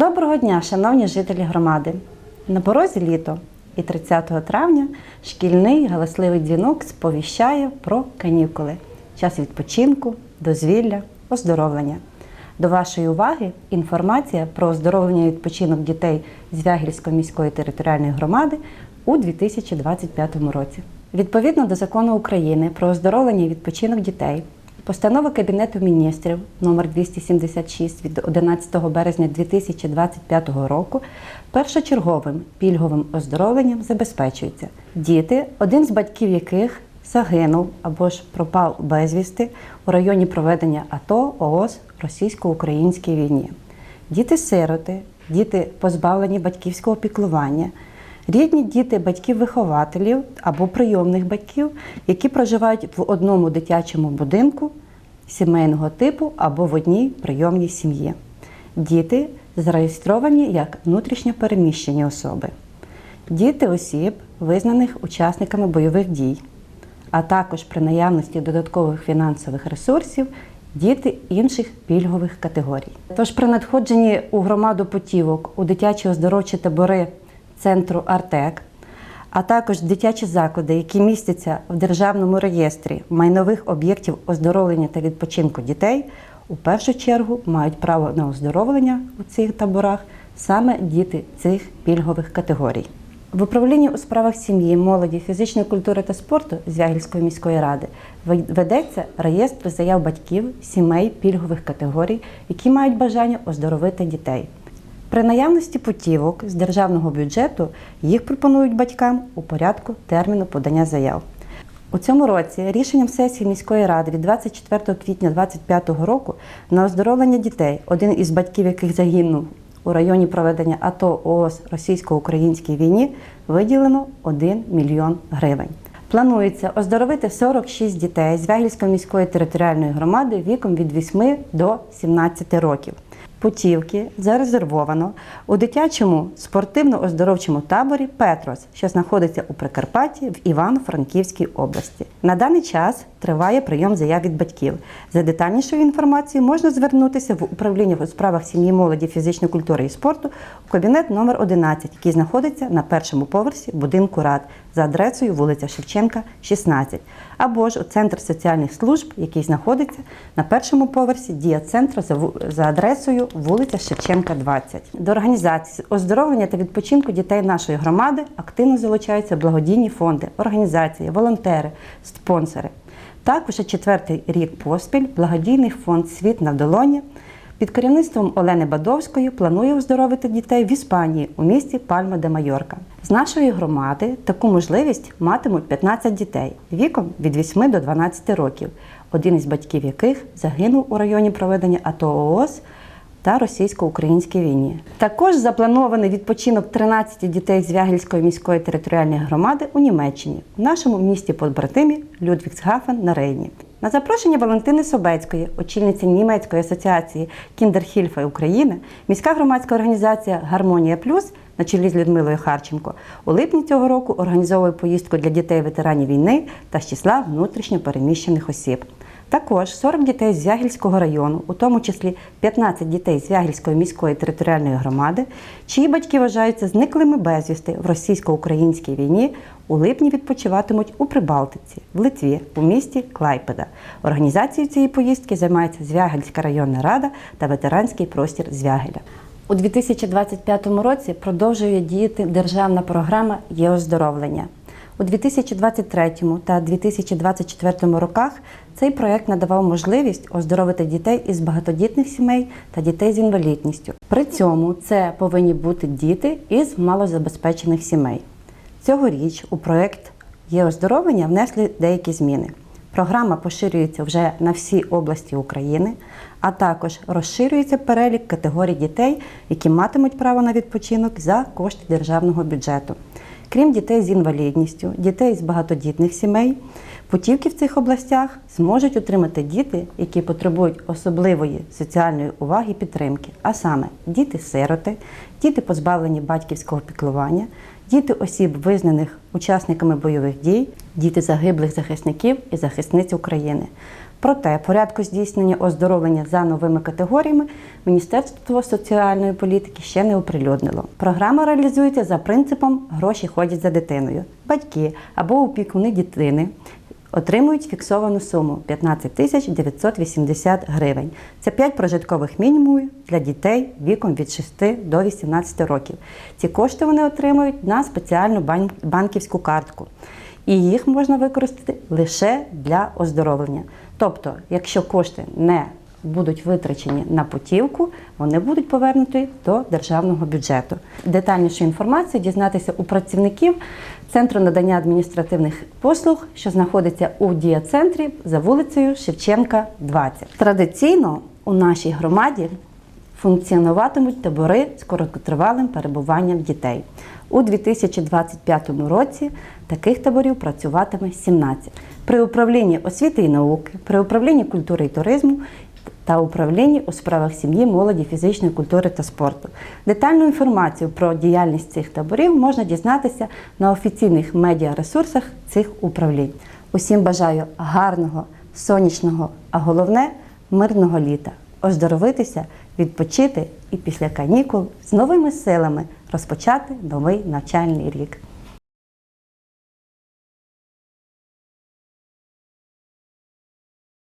Доброго дня, шановні жителі громади! На порозі літо і 30 травня шкільний галасливий дзвінок сповіщає про канікули, час відпочинку, дозвілля, оздоровлення. До вашої уваги інформація про оздоровлення і відпочинок дітей з Вягільської міської територіальної громади у 2025 році. Відповідно до закону України про оздоровлення і відпочинок дітей, постанови Кабінету міністрів номер 276 від 11 березня 2025 року першочерговим пільговим оздоровленням забезпечуються діти, один з батьків яких загинув або ж пропав безвісти у районі проведення АТО ООС російсько-українській війні, діти-сироти, діти позбавлені батьківського піклування. Рідні діти батьків-вихователів або прийомних батьків, які проживають в одному дитячому будинку сімейного типу або в одній прийомній сім'ї. Діти зареєстровані як внутрішньо переміщені особи, діти осіб, визнаних учасниками бойових дій, а також при наявності додаткових фінансових ресурсів діти інших пільгових категорій. Тож при надходженні у громаду путівок у дитячі оздоровчі табори центру Артек, а також дитячі заклади, які містяться в державному реєстрі майнових об'єктів оздоровлення та відпочинку дітей, у першу чергу мають право на оздоровлення у цих таборах саме діти цих пільгових категорій. В управлінні у справах сім'ї, молоді, фізичної культури та спорту Звягільської міської ради ведеться реєстр заяв батьків сімей пільгових категорій, які мають бажання оздоровити дітей. При наявності путівок з державного бюджету їх пропонують батькам у порядку терміну подання заяв. У цьому році рішенням сесії міської ради від 24 квітня 2025 року на оздоровлення дітей, один із батьків яких загинув у районі проведення АТО ООС російсько-українській війні, виділено 1 мільйон гривень. Планується оздоровити 46 дітей з Вягільської міської територіальної громади віком від 8 до 17 років. Путівки зарезервовано у дитячому спортивно-оздоровчому таборі Петрос, що знаходиться у Прикарпатті в Івано-Франківській області. На даний час триває прийом заяв від батьків. За детальнішою інформацією можна звернутися в управління у справах сім'ї, молоді, фізичної культури і спорту в кабінет номер 11, який знаходиться на першому поверсі будинку рад за адресою вулиця Шевченка, 16, або ж у центр соціальних служб, який знаходиться на першому поверсі дія центру за адресою вулиця Шевченка, 20. До організації оздоровлення та відпочинку дітей нашої громади активно залучаються благодійні фонди, організації, волонтери, спонсори. Так, уже четвертий рік поспіль благодійний фонд Світ на долоні під керівництвом Олени Бадовської планує оздоровити дітей в Іспанії у місті Пальма де Майорка. З нашої громади таку можливість матимуть 15 дітей віком від 8 до 12 років, один із батьків яких загинув у районі проведення АТО ООС та російсько-українській війні. Також запланований відпочинок 13 дітей з Вягільської міської територіальної громади у Німеччині, в нашому місті побратимі Людвігсгафен на Рейні. На запрошення Валентини Собецької, очільниці німецької асоціації Кіндерхільфа України, міська громадська організація Гармонія Плюс на чолі з Людмилою Харченко у липні цього року організовує поїздку для дітей ветеранів війни та з числа внутрішньо переміщених осіб. Також 40 дітей з Вягільського району, у тому числі 15 дітей з Вягільської міської територіальної громади, чиї батьки вважаються зниклими безвісти в російсько-українській війні, у липні відпочиватимуть у Прибалтиці, в Литві, у місті Клайпеда. Організацією цієї поїздки займається Звягельська районна рада та ветеранський простір Звягеля. У 2025 році продовжує діяти державна програма є оздоровлення. У 2023 та 2024 роках цей проект надавав можливість оздоровити дітей із багатодітних сімей та дітей з інвалідністю. При цьому це повинні бути діти із малозабезпечених сімей. Цьогоріч у проект є оздоровлення внесли деякі зміни. Програма поширюється вже на всі області України, а також розширюється перелік категорій дітей, які матимуть право на відпочинок за кошти державного бюджету. Крім дітей з інвалідністю, дітей з багатодітних сімей, путівки в цих областях зможуть отримати діти, які потребують особливої соціальної уваги і підтримки, а саме діти-сироти, діти позбавлені батьківського піклування, діти осіб, визнаних учасниками бойових дій, діти загиблих захисників і захисниць України. Проте порядку здійснення оздоровлення за новими категоріями Міністерство соціальної політики ще не оприлюднило. Програма реалізується за принципом гроші ходять за дитиною. Батьки або опікуни дитини отримують фіксовану суму 15 тисяч 980 гривень. Це 5 прожиткових мінімумів для дітей віком від 6 до 18 років. Ці кошти вони отримують на спеціальну банківську картку. І їх можна використати лише для оздоровлення. Тобто, якщо кошти не будуть витрачені на путівку, вони будуть повернуті до державного бюджету. Детальнішу інформацію дізнатися у працівників Центру надання адміністративних послуг, що знаходиться у дієцентрі за вулицею Шевченка, 20. Традиційно у нашій громаді функціонуватимуть табори з короткотривалим перебуванням дітей. У 2025 році таких таборів працюватиме 17. При управлінні освіти і науки, при управлінні культури і туризму та управлінні у справах сім'ї, молоді, фізичної культури та спорту. Детальну інформацію про діяльність цих таборів можна дізнатися на офіційних медіаресурсах цих управлінь. Усім бажаю гарного, сонячного, а головне мирного літа, оздоровитися, відпочити і після канікул з новими силами розпочати новий навчальний рік.